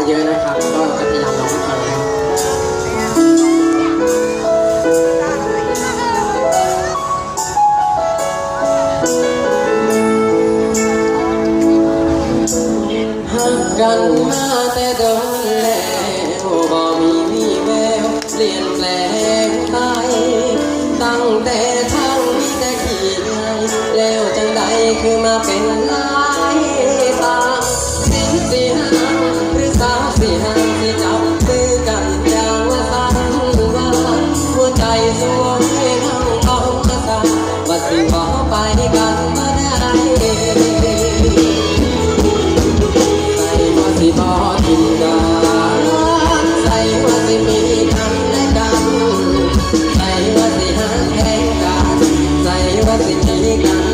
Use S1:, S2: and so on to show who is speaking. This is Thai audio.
S1: มาเยอะนะครับ ก็จะพยายามร้องให้ฟังนะครับหักกันมาแต่โดนแล้วบ่มีมีแววเปลี่ยนแปลงไปตั้งแต่ทางมีแต่ขี้ไงแล้วจังใดคือมาเป็นลาย ไปกันเมื่ใส่มาสิบอทิมกันใส่มาสิมีกันกันใส่มาสิหักแทงกันใส่มาสิมีกัน